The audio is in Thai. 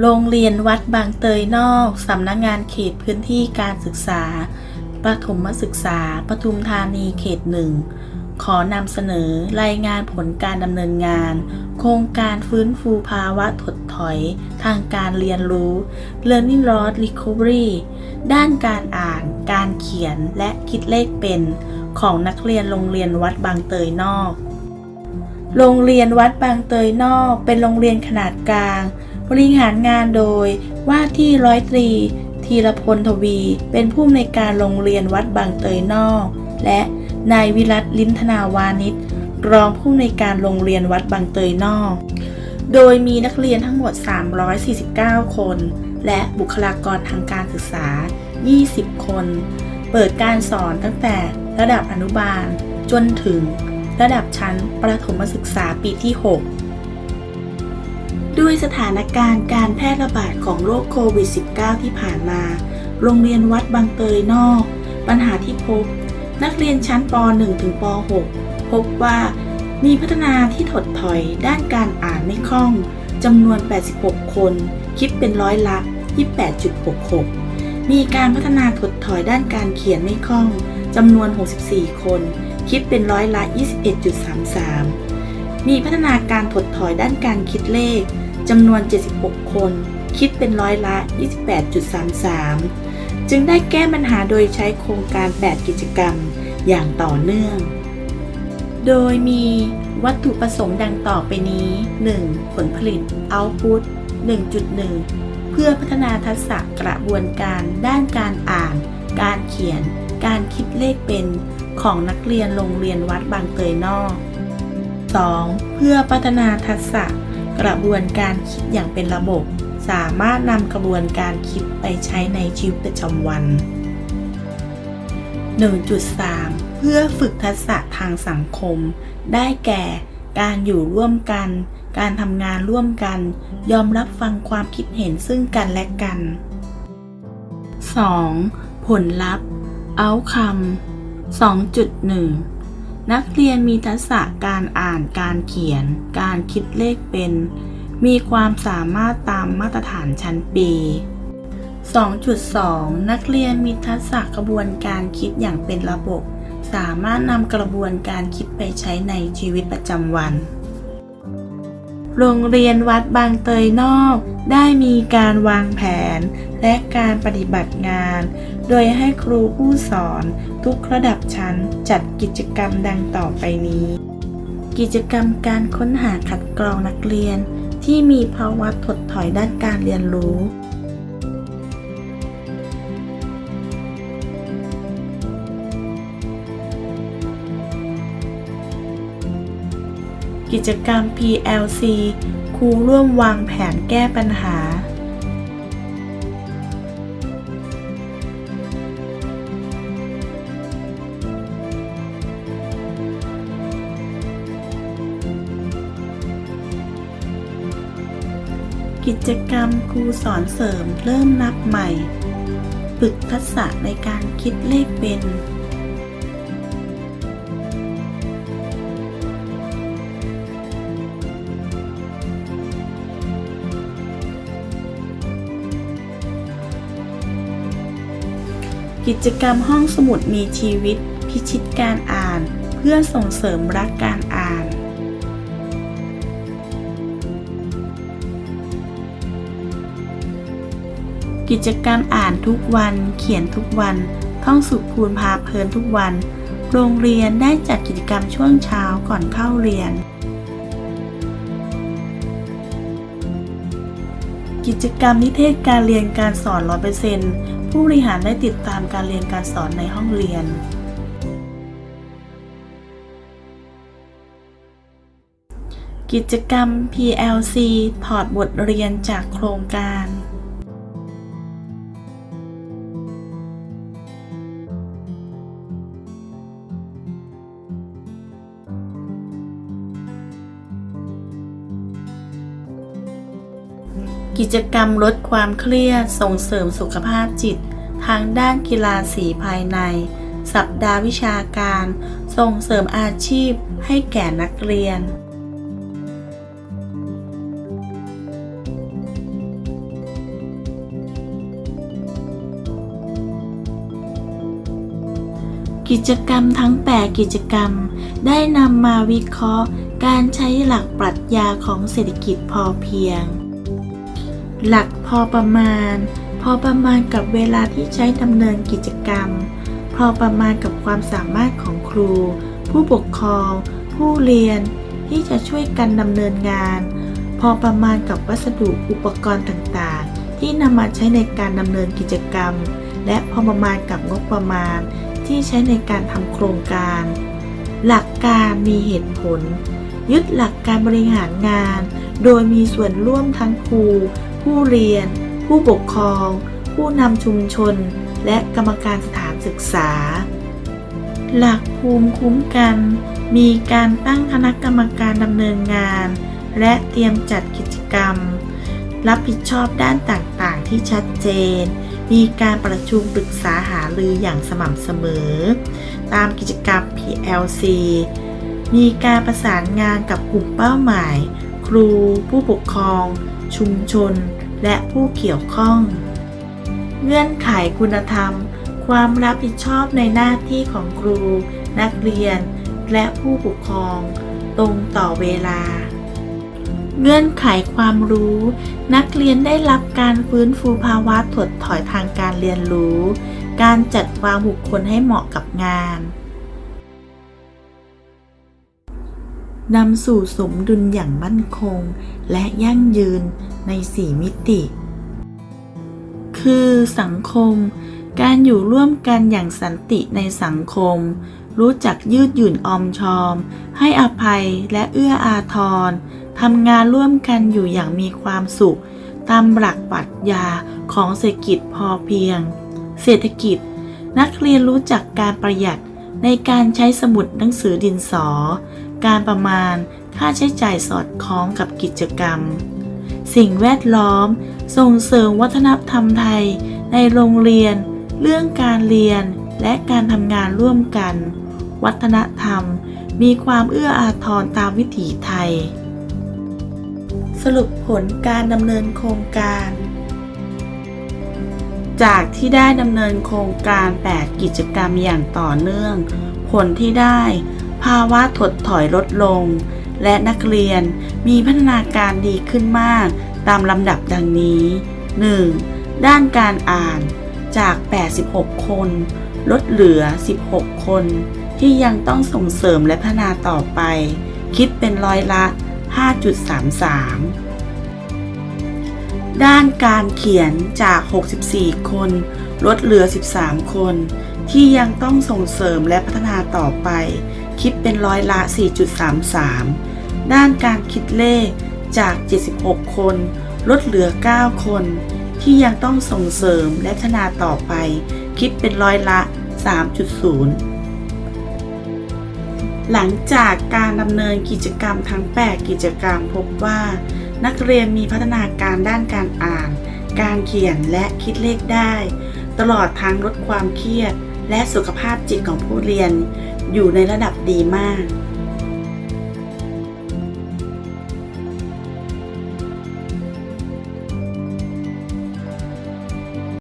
โรงเรียนวัดบางเตยนอก สำนักงานเขตพื้นที่การศึกษา ประถมศึกษา ปทุมธานีเขตหนึ่ง ขอนำเสนอรายงานผลการดำเนินงาน โครงการฟื้นฟูภาวะถดถอย ทางการเรียนรู้ Learning Loss Recovery ด้านการอ่าน การเขียน และคิดเลขเป็น ของนักเรียนโรงเรียนวัดบางเตยนอก โรงเรียนวัดบางเตยนอก เป็นโรงเรียนขนาดกลาง บริหารงานโดยว่าที่ร้อยตรี ธีรพลทวี เป็นผู้อำนวยการโรงเรียนวัดบางเตยนอก และนายวิรัตลิมธนาวานิชรองผู้อำนวยการโรงเรียนวัดบางเตยนอก โดยมีนักเรียนทั้งหมด 349 คน และบุคลากรทางการศึกษา 20 คน เปิดการสอนตั้งแต่ระดับอนุบาลจนถึงระดับชั้นประถมศึกษาปีที่ 6 ด้วยสถานการณ์การแพร่ระบาดของโรคโควิด -19 ที่ผ่านมา โรงเรียนวัดบางเตยนอก ปัญหาที่พบ นักเรียนชั้นป .1 ถึงป .6 พบว่ามีพัฒนาที่ถดถอยด้านการอ่านไม่คล่องจำนวน 86 คน คิดเป็นร้อยละ 28.66 มีการพัฒนาถดถอยด้านการเขียนไม่คล่องจำนวน 64 คน คิดเป็นร้อยละ 21.33 มีพัฒนาการถดถอยด้านการคิดเลข จำนวน 76 คน คิดเป็นร้อยละ 28.33 จึงได้แก้ปัญหาโดยใช้โครงการ 8 กิจกรรมอย่างต่อเนื่อง โดยมีวัตถุประสงค์ดังต่อไปนี้ 1. ผลผลิต Output 1.1 เพื่อพัฒนาทักษะกระบวนการด้านการอ่าน การเขียน การคิดเลขเป็นของนักเรียนโรงเรียนวัดบางเตยนอก 2. เพื่อพัฒนาทักษะ กระบวนการคิดอย่างเป็นระบบ สามารถนำกระบวนการคิดไปใช้ในชีวิตประจำวัน 1.3 เพื่อฝึกทักษะทางสังคม ได้แก่ การอยู่ร่วมกัน การทำงานร่วมกัน ยอมรับฟังความคิดเห็นซึ่งกันและกัน 2. ผลลัพธ์ outcome 2.1 นักเรียนมีทักษะการอ่านการเขียน การคิดเลขเป็น มีความสามารถตามมาตรฐานชั้นปี 2.2 นักเรียนมีทักษะกระบวนการคิดอย่างเป็นระบบ สามารถนำกระบวนการคิดไปใช้ในชีวิตประจำวัน โรงเรียนวัดบางเตยนอก ได้มีการวางแผนและการปฏิบัติงาน โดยให้ครูผู้สอนทุกระดับชั้นจัดกิจกรรมดังต่อไปนี้ กิจกรรมการค้นหาคัดกรองนักเรียน ที่มีภาวะถดถอยด้านการเรียนรู้ กิจกรรม PLC ครูร่วมวางแผนแก้ปัญหา กิจกรรมครูสอนเสริมเริ่มนับใหม่ ฝึกทักษะในการคิดเลขเป็น กิจกรรมห้องสมุดมีชีวิต พิชิตการอ่าน เพื่อส่งเสริมรักการอ่าน กิจกรรมอ่านทุกวัน เขียนทุกวัน ท่องสุขคูณพาเพลินทุกวัน โรงเรียนได้จัดกิจกรรมช่วงเช้าก่อนเข้าเรียน กิจกรรมนิเทศการเรียนการสอน 100% ผู้บริหารได้ติดตามการเรียนการสอนในห้องเรียน กิจกรรม PLC ถอดบทเรียนจากโครงการ กิจกรรมลดความเครียดส่งเสริมสุขภาพจิต ทางด้านกีฬาสีภายใน สัปดาห์วิชาการ ส่งเสริมอาชีพให้แก่นักเรียน กิจกรรมทั้ง 8 กิจกรรม ได้นำมาวิเคราะห์ การใช้หลักปรัชญาของเศรษฐกิจพอเพียง หลักพอประมาณ พอประมาณกับเวลาที่ใช้ดำเนินกิจกรรม พอประมาณกับความสามารถของครู ผู้ปกครอง ผู้เรียน ที่จะช่วยกันดำเนินงาน พอประมาณกับวัสดุอุปกรณ์ต่างๆ ที่นำมาใช้ในการดำเนินกิจกรรม และพอประมาณกับงบประมาณ ที่ใช้ในการทำโครงการ หลักการมีเหตุผล ยึดหลักการบริหารงาน โดยมีส่วนร่วมทั้งครู ผู้เรียน ผู้ปกครอง ผู้นำชุมชน และกรรมการสถานศึกษา หลักภูมิคุ้มกัน มีการตั้งคณะกรรมการดำเนินงาน และเตรียมจัดกิจกรรม รับผิดชอบด้านต่างๆ ที่ชัดเจน มีการประชุมปรึกษาหารืออย่างสม่ำเสมอ ตามกิจกรรม PLC มีการประสานงานกับกลุ่มเป้าหมาย ครู ผู้ปกครอง ชุมชน และผู้เกี่ยวข้อง เงื่อนไขคุณธรรม ความรับผิดชอบในหน้าที่ของครู นักเรียน และผู้ปกครอง ตรงต่อเวลา เงื่อนไขความรู้ นักเรียนได้รับการฟื้นฟูภาวะถดถอยทางการเรียนรู้ การจัดวางบุคคลให้เหมาะกับงาน นำสู่สมดุลอย่างมั่นคง และยั่งยืนใน4มิติ คือสังคม การอยู่ร่วมกันอย่างสันติในสังคม รู้จักยืดหยุ่นออมชอม ให้อภัยและเอื้ออาทรทำงานร่วมกันอยู่อย่างมีความสุข ตามหลักปรัชญาของเศรษฐกิจพอเพียง เศรษฐกิจ นักเรียนรู้จักการประหยัดในการใช้สมุดหนังสือดินสอ การประมาณค่าใช้จ่ายสอดคล้องกับกิจกรรม สิ่งแวดล้อม ส่งเสริมวัฒนธรรมไทย ในโรงเรียน เรื่องการเรียนและการทำงานร่วมกัน วัฒนธรรม มีความเอื้ออาทรตามวิถีไทย สรุปผลการดำเนินโครงการ จากที่ได้ดำเนินโครงการ 8 กิจกรรมอย่างต่อเนื่อง ผลที่ได้ ภาวะถดถอยลดลง และนักเรียนมีพัฒนาการดีขึ้นมากตามลำดับดังนี้ 1. ด้านการอ่านจาก 86 คน ลดเหลือ 16 คน ที่ยังต้องส่งเสริมและพัฒนาต่อไป คิดเป็นร้อยละ 5.33 ด้านการเขียนจาก 64 คน ลดเหลือ 13 คน ที่ยังต้องส่งเสริมและพัฒนาต่อไป คิดเป็นร้อยละ 4.33 ด้านการคิดเลขจาก 76 คน ลดเหลือ 9 คน ที่ยังต้องส่งเสริมและพัฒนาต่อไป คิดเป็นร้อยละ 3.0 หลังจากการดำเนินกิจกรรมทั้ง 8 กิจกรรมพบว่า นักเรียนมีพัฒนาการด้านการอ่าน การเขียนและคิดเลขได้ ตลอดทั้งลดความเครียด และสุขภาพจิตของผู้เรียน อยู่ในระดับดีมาก